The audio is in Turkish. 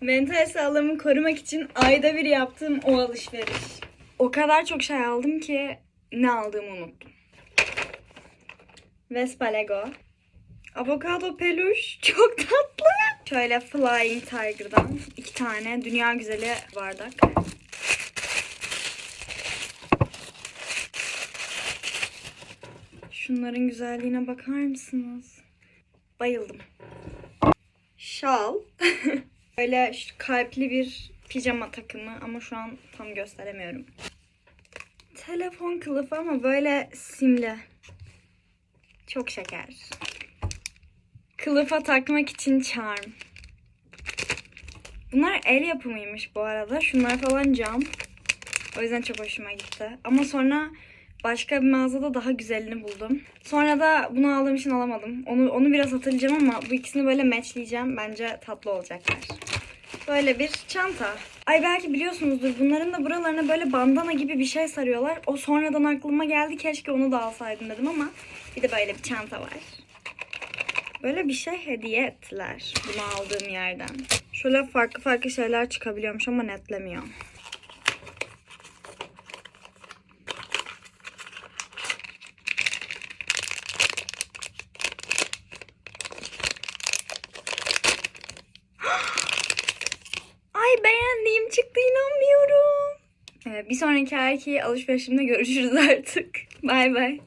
Mental sağlığımı korumak için ayda bir yaptığım o alışveriş. O kadar çok şey aldım ki ne aldığımı unuttum. Vespa Lego. Avokado peluş. Çok tatlı. Şöyle Flying Tiger'dan iki tane dünya güzeli bardak. Şunların güzelliğine bakar mısınız? Bayıldım. Şal. Böyle kalpli bir pijama takımı ama şu an tam gösteremiyorum. Telefon kılıfı ama böyle simli. Çok şeker. Kılıfa takmak için charm. Bunlar el yapımıymış bu arada. Şunlar falan cam. O yüzden çok hoşuma gitti. Ama sonra başka bir mağazada daha güzelini buldum. Sonra da bunu aldığım için alamadım. Onu onu biraz hatırlayacağım ama bu ikisini böyle matchleyeceğim. Bence tatlı olacaklar. Böyle bir çanta. Ay belki biliyorsunuzdur. Bunların da buralarına böyle bandana gibi bir şey sarıyorlar. O sonradan aklıma geldi. Keşke onu da alsaydım dedim ama bir de böyle bir çanta var. Böyle bir şey hediye ettiler bunu aldığım yerden. Şöyle farklı farklı şeyler çıkabiliyormuş ama netlemiyor. Ay beğendiğim çıktı inanmıyorum. Ee, bir sonraki erkeği alışverişimde görüşürüz artık. Bay bay.